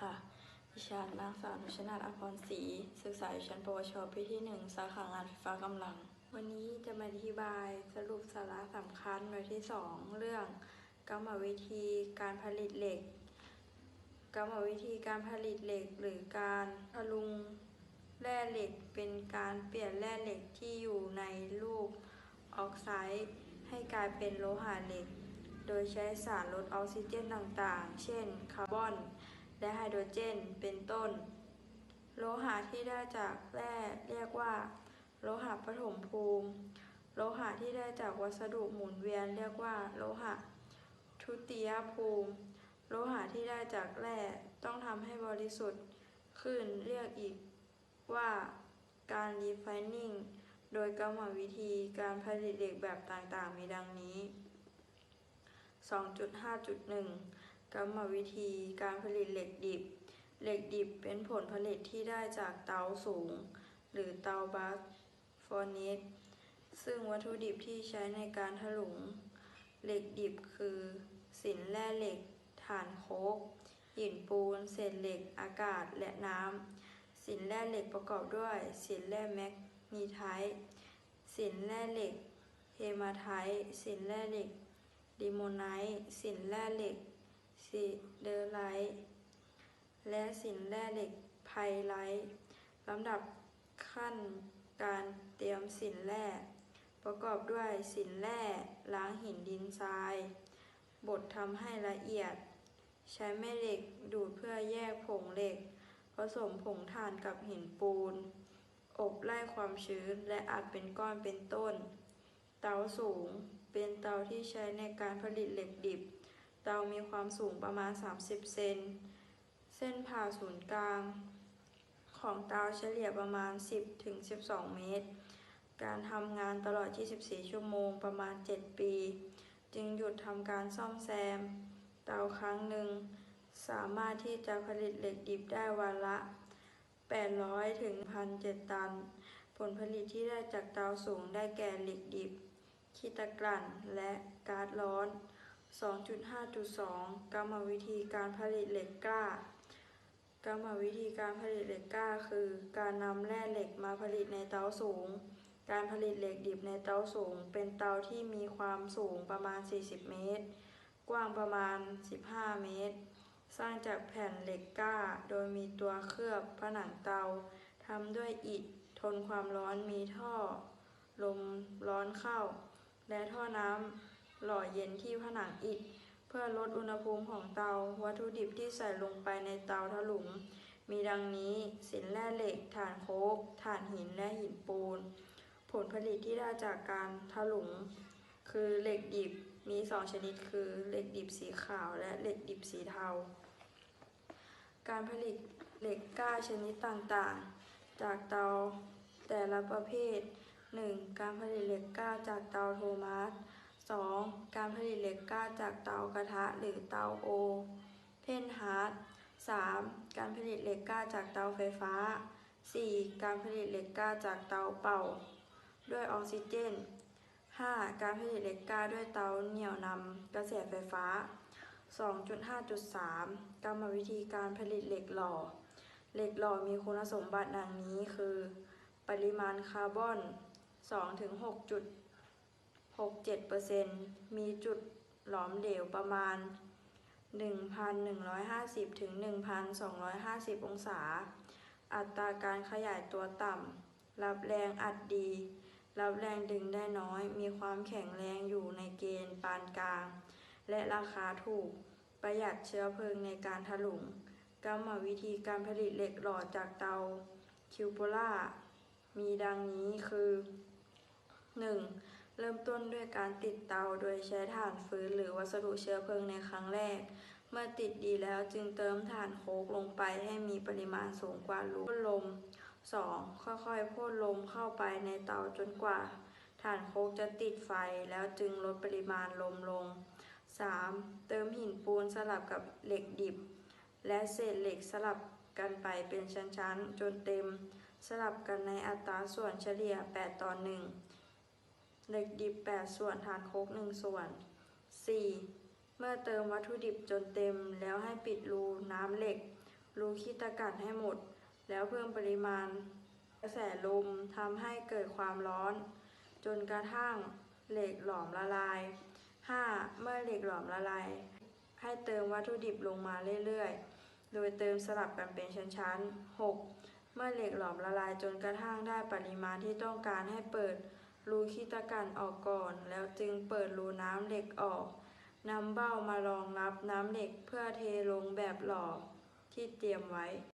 ค่ะ ดิฉันนางสาวนุชนาถอภรศรี ศึกษาอยู่ชั้นปวชปีที่หนึ่งสาขางานไฟฟ้ากำลัง วันนี้จะมาอธิบายสรุปสาระสำคัญหน่วยที่สองเรื่องกรรมวิธีการผลิตเหล็ก กรรมวิธีการผลิตเหล็ก หรือการพลุงแร่เหล็กเป็นการเปลี่ยนแร่เหล็กที่อยู่ในรูปออกไซด์ให้กลายเป็นโลหะเหล็ก โดยใช้สารลดออกซิเจนต่างๆ เช่น คาร์บอน และไฮโดรเจน เป็นต้น โลหะที่ได้จากแร่เรียกว่า โลหะปฐมภูมิ โลหะที่ได้จากวัสดุหมุนเวียนเรียกว่า โลหะทุติยภูมิ โลหะที่ได้จากแร่ต้องทำให้บริสุทธิ์ขึ้นเรียกอีกว่าการ refining โดยกรรมวิธีการผลิตเหล็กแบบต่างๆ มีดังนี้ 2.5.1 กรรมวิธีการผลิตเหล็กดิบ เหล็กดิบเป็นผลผลิตที่ได้จากเตาสูง หรือเตาบาสฟอร์เนสซึ่งวัตถุดิบที่ใช้ในการถลุง เหล็กดิบคือสินแร่เหล็ก ถ่านโคกหินปูน เศษเหล็ก อากาศและน้ำ สินแร่เหล็กประกอบด้วย สินแร่แมกนีไทต์สินแร่เหล็กเฮมาไทต์สินแร่เหล็กดิโมไนท์สินแร่เหล็ก ซิเดอร์ไลท์และสินแร่เหล็กไพไลท์ลำดับขั้นการเตรียมสินแร่ประกอบด้วยสินแร่ล้างหินดินทราย บดทำให้ละเอียด ใช้แม่เหล็กดูดเพื่อแยกผงเหล็ก ผสมผงถ่านกับหินปูน อบไล่ความชื้นและอัดเป็นก้อนเป็นต้น เตาสูงเป็นเตาที่ใช้ในการผลิตเหล็กดิบ เตามีความสูงประมาณ 30 เซน เส้นผ่าศูนย์กลาง ของเตาเฉลี่ยประมาณ 10-12 เมตร การทำงานตลอด 24 ชั่วโมงประมาณ 7 ปี จึงหยุดทำการซ่อมแซม เตาครั้งหนึ่ง สามารถที่จะผลิตเหล็กดิบได้วันละ 800 ถึง1,007ตัน ผลผลิตที่ได้จากเตาสูงได้แก่เหล็กดิบ ขี้ตะกลั่น และก๊าซร้อน 2.5.2 กรรมวิธีการผลิตเหล็กกล้า กรรมวิธีการผลิตเหล็กกล้า คือ การนำแร่เหล็กมาผลิตในเตาสูง การผลิตเหล็กดิบในเตาสูง เป็นเตาที่มีความสูงประมาณ 40 เมตร กว้างประมาณ 15 เมตร สร้างจากแผ่นเหล็กกล้า โดยมีตัวเคลือบผนังเตาทำด้วยอิฐ ทนความร้อนมีท่อ ลมร้อนเข้า และท่อน้ำ หล่อเย็นที่ผนังอิฐ เพื่อลดอุณหภูมิของเตา วัตถุดิบที่ใส่ลงไปในเตาถลุง มีดังนี้สินแร่เหล็ก ถ่านโคกถ่านหินและหินปูน ผลผลิตที่ได้จากการถลุง คือเหล็กดิบมีสองชนิดคือเหล็กดิบสีขาวและเหล็กดิบสีเทา การผลิตเหล็กกล้าชนิดต่างๆ จากเตาแต่ละประเภท 1. การผลิตเหล็กกล้าจากเตาโทมัส 2. การผลิตเหล็กกล้าจากเตากระทะหรือเตาโอเพนฮาร์ด 3. การผลิตเหล็กกล้าจากเตาไฟฟ้า 4. การผลิตเหล็กกล้าจากเตาเป่า ด้วยออกซิเจน 5. การผลิตเหล็กกล้าด้วยเตาเหนี่ยวนำกระแสไฟฟ้า 2.5.3 กรรมวิธีการผลิตเหล็กหล่อ เหล็กหล่อมีคุณสมบัติดังนี้คือ ปริมาณคาร์บอน 2-6.67%มีจุดหลอมเหลวประมาณ 1,150 ถึง 1,250 องศา อัตราการขยายตัวต่ำ รับแรงอัดดี รับแรงดึงได้น้อย มีความแข็งแรงอยู่ในเกณฑ์ปานกลาง และราคาถูก ประหยัดเชื้อเพลิงในการถลุง กรรมวิธีการผลิตเหล็กหล่อจากเตาคิวโปล่า มีดังนี้คือ 1. เริ่มต้นด้วยการติดเตาโดยใช้ถ่านฟืนหรือวัสดุเชื้อเพลิงในครั้งแรก เมื่อติดดีแล้วจึงเติมถ่านโคกลงไปให้มีปริมาณสูงกว่ารูพ่นลม 2. ค่อยๆพ่นลมเข้าไปในเตาจนกว่าถ่านโคกจะติดไฟแล้วจึงลดปริมาณลมลง 3. เติมหินปูนสลับกับเหล็กดิบ และเศษเหล็กสลับกันไปเป็นชั้นๆ จนเต็ม สลับกันในอัตราส่วนเฉลี่ย 8 ต่อ 1 เหล็กดิบ 8 ส่วนฐานโคก1ส่วน 4. เมื่อเติมวัตถุดิบจนเต็ม แล้วให้ปิดรูน้ำเหล็ก รูขี้ตะกั่นให้หมด แล้วเพิ่มปริมาณ กระแสลมทำให้เกิดความร้อน จนกระทั่งเหล็กหลอมละลาย 5. เมื่อเหล็กหลอมละลาย ให้เติมวัตถุดิบลงมาเรื่อยๆ โดยเติมสลับกันเป็นชั้นๆ 6. เมื่อเหล็กหลอมละลายจนกระทั่งได้ปริมาณที่ต้องการให้เปิด รูขี้ตะกั่นออกก่อน แล้วจึงเปิดรูน้ำเหล็กออกนำเบ้ามารองรับน้ำเหล็กเพื่อเทลงแบบหล่อที่เตรียมไว้